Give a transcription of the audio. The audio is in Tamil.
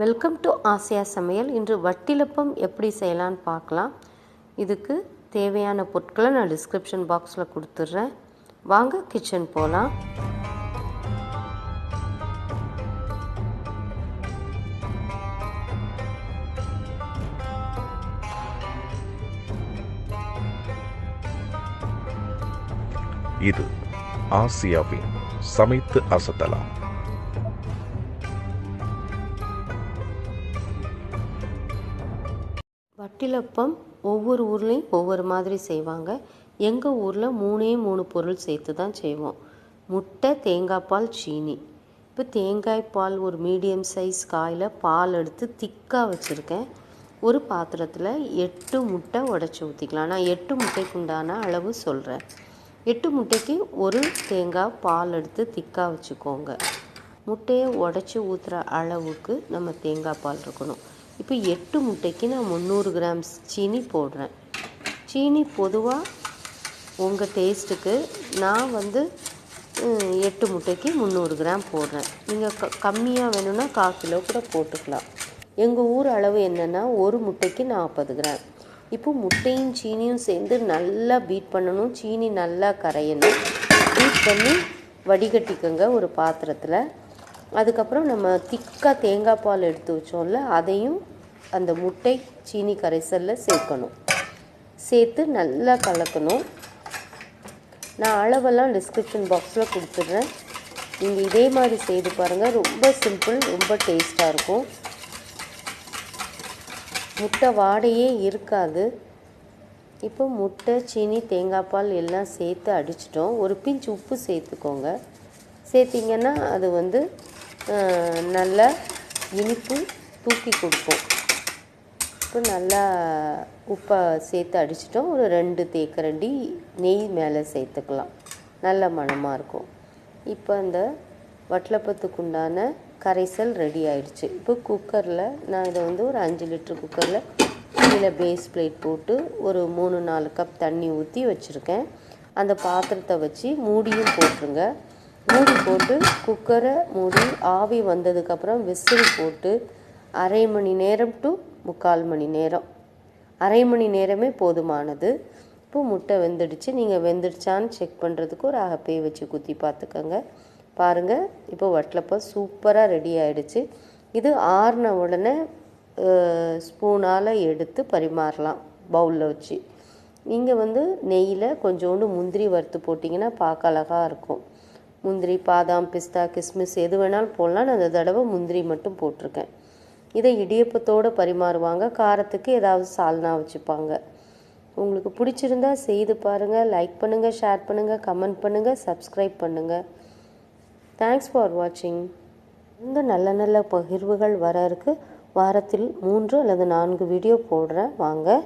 வெல்கம் டு ஆசியா சமையல் இன்று வட்டிலப்பம் எப்படி செய்யலான்னு பார்க்கலாம். இதுக்கு தேவையான பொருட்களை நான் டிஸ்கிரிப்ஷன் பாக்ஸில் கொடுத்துட்றேன். வாங்க கிச்சன் போகலாம் இது ஆசியாவின் சமைத்து அசத்தலாம். வட்டிலப்பம் ஒவ்வொரு ஊர்லேயும் ஒவ்வொரு மாதிரி செய்வாங்க. எங்கள் ஊரில் மூணே மூணு பொருள் சேர்த்து தான் செய்வோம். முட்டை தேங்காய் பால் சீனி. இப்போ தேங்காய் பால் ஒரு மீடியம் சைஸ் காயில் பால் எடுத்து திக்காக வச்சுருக்கேன். ஒரு பாத்திரத்தில் எட்டு முட்டை உடச்சி ஊற்றிக்கலாம் நான் எட்டு முட்டைக்கு உண்டான அளவு சொல்கிறேன் எட்டு முட்டைக்கு ஒரு தேங்காய் பால் எடுத்து திக்காக வச்சுக்கோங்க. முட்டையை உடச்சி ஊற்றுற அளவுக்கு நம்ம தேங்காய் பால் இருக்கணும். இப்போ எட்டு முட்டைக்கு நான் முந்நூறு கிராம்ஸ் சீனி போடுறேன். சீனி பொதுவாக உங்கள் டேஸ்ட்டுக்கு நான் வந்து எட்டு முட்டைக்கு முந்நூறு கிராம் போடுறேன். நீங்கள் க கம்மியாக வேணும்னா கால் கிலோ கூட போட்டுக்கலாம். எங்கள் ஊர் அளவு என்னென்னா ஒரு முட்டைக்கு நாற்பது கிராம். இப்போ முட்டையும் சீனியும் சேர்ந்து நல்லா பீட் பண்ணணும். சீனி நல்லா கரையணும். பீட் பண்ணி வடிகட்டிக்கோங்க ஒரு பாத்திரத்தில். அதுக்கப்புறம் நம்ம திக்காக தேங்காய் பால் எடுத்து வச்சோம்ல அதையும் அந்த முட்டை சீனி கரைசலில் சேர்க்கணும். சேர்த்து நல்லா கலக்கணும். நான் அளவெல்லாம் டிஸ்கிரிப்ஷன் பாக்ஸில் கொடுத்துட்றேன். நீங்கள் இதே மாதிரி செய்து பாருங்கள் ரொம்ப சிம்பிள் ரொம்ப டேஸ்ட்டாக இருக்கும். முட்டை வாடையே இருக்காது. இப்போ முட்டை சீனி தேங்காய் பால் எல்லாம் சேர்த்து அடிச்சிட்டோம். ஒரு பிஞ்ச் உப்பு சேர்த்துக்கோங்க. சேர்த்திங்கன்னா அது வந்து நல்லா இனிப்பு தூக்கி கொடுக்கும் இப்போ நல்லா உப்பை சேர்த்து அடிச்சிட்டோம். ஒரு ரெண்டு தேக்கரண்டி நெய் மேலே சேர்த்துக்கலாம். நல்ல மணமாக இருக்கும். இப்போ அந்த வட்டலப்பத்துக்குண்டான கரைசல் ரெடி ஆயிடுச்சு. இப்போ குக்கரில் நான் இதை வந்து ஒரு அஞ்சு லிட்டர் குக்கரில் கீழே பேஸ் பிளேட் போட்டு ஒரு மூணு நாலு கப் தண்ணி ஊற்றி வச்சுருக்கேன். அந்த பாத்திரத்தை வச்சு மூடியும் போட்டுருங்க. மூடி போட்டு குக்கரை மூடி ஆவி வந்ததுக்கப்புறம் விசில் போட்டு அரை மணி நேரம் டு முக்கால் மணி நேரம். அரை மணி நேரமே போதுமானது. இப்போ முட்டை வெந்துடுச்சு. நீங்கள் வெந்துடுச்சான்னு செக் பண்ணுறதுக்கு ஒரு அகப்பையை வச்சு குத்தி பார்த்துக்கோங்க. பாருங்கள் இப்போ வட்டலப்போ சூப்பராக ரெடி ஆகிடுச்சு இது ஆறின உடனே ஸ்பூனால் எடுத்து பரிமாறலாம் பவுலில் வச்சு. நீங்கள் வந்து நெய்யில் கொஞ்சோண்டு முந்திரி வறுத்து போட்டிங்கன்னா பார்க்க அழகாக இருக்கும். முந்திரி பாதாம் பிஸ்தா கிஸ்மிஸ் எது வேணாலும் போடலாம். நான் அந்த தடவை முந்திரி மட்டும் போட்டிருக்கேன். இதை இடியப்பத்தோடு பரிமாறுவாங்க. காரத்துக்கு ஏதாவது சால்னா வச்சுப்பாங்க. உங்களுக்கு பிடிச்சிருந்தா செய்து பாருங்கள் லைக் பண்ணுங்கள் ஷேர் பண்ணுங்கள் கமெண்ட் பண்ணுங்கள் சப்ஸ்கிரைப் பண்ணுங்கள் தேங்க்ஸ் ஃபார் வாட்சிங் இந்த நல்ல நல்ல பகிர்வுகள் வர இருக்கு. வாரத்தில் மூன்று அல்லது நான்கு வீடியோ போடுறேன். வாங்க.